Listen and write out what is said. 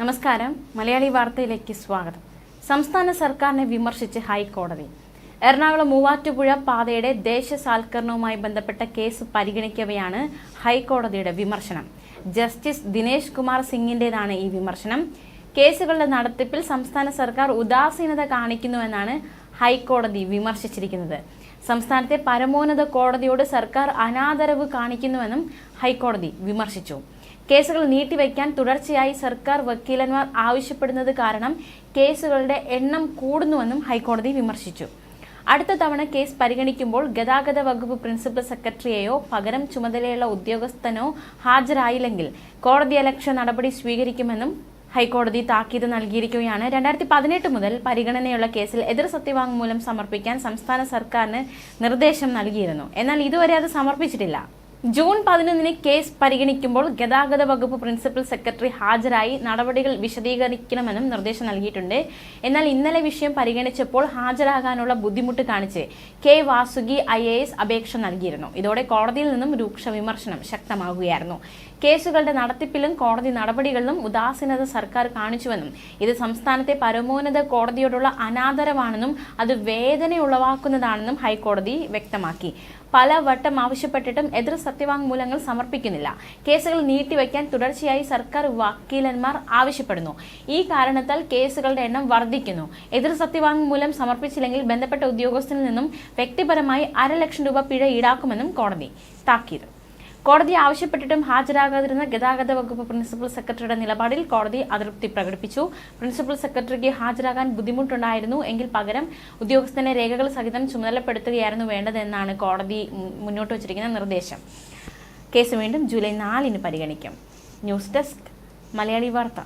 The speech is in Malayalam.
നമസ്കാരം. മലയാളി വാർത്തയിലേക്ക് സ്വാഗതം. സംസ്ഥാന സർക്കാരിനെ വിമർശിച്ച് ഹൈക്കോടതി. എറണാകുളം മൂവാറ്റുപുഴ പാതയുടെ ദേശസാൽക്കരണവുമായി ബന്ധപ്പെട്ട കേസ് പരിഗണിക്കവെയാണ് ഹൈക്കോടതിയുടെ വിമർശനം. ജസ്റ്റിസ് ദിനേശ് കുമാർ സിംഗിന്റേതാണ് ഈ വിമർശനം. കേസുകളുടെ നടത്തിപ്പിൽ സംസ്ഥാന സർക്കാർ ഉദാസീനത കാണിക്കുന്നുവെന്നാണ് ഹൈക്കോടതി വിമർശിച്ചിരിക്കുന്നത്. സംസ്ഥാനത്തെ പരമോന്നത കോടതിയോട് സർക്കാർ അനാദരവ് കാണിക്കുന്നുവെന്നും ഹൈക്കോടതി വിമർശിച്ചു. കേസുകൾ നീട്ടിവെക്കാൻ തുടർച്ചയായി സർക്കാർ വക്കീലന്മാർ ആവശ്യപ്പെടുന്നത് കാരണം കേസുകളുടെ എണ്ണം കൂടുന്നുവെന്നും ഹൈക്കോടതി വിമർശിച്ചു. അടുത്ത തവണ കേസ് പരിഗണിക്കുമ്പോൾ ഗതാഗത വകുപ്പ് പ്രിൻസിപ്പൽ സെക്രട്ടറിയെയോ പകരം ചുമതലയുള്ള ഉദ്യോഗസ്ഥനോ ഹാജരായില്ലെങ്കിൽ കോടതിയലക്ഷ്യ നടപടി സ്വീകരിക്കുമെന്നും ഹൈക്കോടതി താക്കീത് നൽകിയിരിക്കുകയാണ്. രണ്ടായിരത്തി പതിനെട്ട് മുതൽ പരിഗണനയുള്ള കേസിൽ എതിർ സത്യവാങ്മൂലം സമർപ്പിക്കാൻ സംസ്ഥാന സർക്കാരിന് നിർദ്ദേശം നൽകിയിരുന്നു. എന്നാൽ ഇതുവരെ അത് സമർപ്പിച്ചിട്ടില്ല. ജൂൺ പതിനൊന്നിന് കേസ് പരിഗണിക്കുമ്പോൾ ഗതാഗത വകുപ്പ് പ്രിൻസിപ്പൽ സെക്രട്ടറി ഹാജരായി നടപടികൾ വിശദീകരിക്കണമെന്നും നിർദ്ദേശം നൽകിയിട്ടുണ്ട്. എന്നാൽ ഇന്നലെ വിഷയം പരിഗണിച്ചപ്പോൾ ഹാജരാകാനുള്ള ബുദ്ധിമുട്ട് കാണിച്ച് കെ വാസുകി ഐ അപേക്ഷ നൽകിയിരുന്നു. ഇതോടെ കോടതിയിൽ നിന്നും രൂക്ഷ വിമർശനം ശക്തമാകുകയായിരുന്നു. കേസുകളുടെ നടത്തിപ്പിലും കോടതി നടപടികളിലും ഉദാസീനത സർക്കാർ കാണിച്ചുവെന്നും ഇത് സംസ്ഥാനത്തെ പരമോന്നത കോടതിയോടുള്ള അനാദരവാണെന്നും അത് വേദന ഉളവാക്കുന്നതാണെന്നും ഹൈക്കോടതി വ്യക്തമാക്കി. പല വട്ടം ആവശ്യപ്പെട്ടിട്ടും എതിർ സത്യവാങ്മൂലങ്ങൾ സമർപ്പിക്കുന്നില്ല. കേസുകൾ നീട്ടിവെക്കാൻ തുടർച്ചയായി സർക്കാർ വക്കീലന്മാർ ആവശ്യപ്പെടുന്നു. ഈ കാരണത്താൽ കേസുകളുടെ എണ്ണം വർദ്ധിക്കുന്നു. എതിർ സത്യവാങ്മൂലം സമർപ്പിച്ചില്ലെങ്കിൽ ബന്ധപ്പെട്ട ഉദ്യോഗസ്ഥനിൽ നിന്നും വ്യക്തിപരമായി അര ലക്ഷം രൂപ പിഴ ഈടാക്കുമെന്നും കോടതി. താക്കീത്. കോടതി ആവശ്യപ്പെട്ടിട്ടും ഹാജരാകാതിരുന്ന ഗതാഗത വകുപ്പ് പ്രിൻസിപ്പൽ സെക്രട്ടറിയുടെ നിലപാടിൽ കോടതി അതൃപ്തി പ്രകടിപ്പിച്ചു. പ്രിൻസിപ്പൽ സെക്രട്ടറിക്ക് ഹാജരാകാൻ ബുദ്ധിമുട്ടുണ്ടായിരുന്നു. എങ്കിൽ പകരം ഉദ്യോഗസ്ഥനെ രേഖകൾ സഹിതം ചുമതലപ്പെടുത്തുകയായിരുന്നു വേണ്ടതെന്നാണ് കോടതി മുന്നോട്ട് വച്ചിരിക്കുന്ന നിർദ്ദേശം. കേസ് വീണ്ടും ജൂലൈ നാലിന് പരിഗണിക്കും. ന്യൂസ് ഡെസ്ക് മലയാളി വാർത്ത.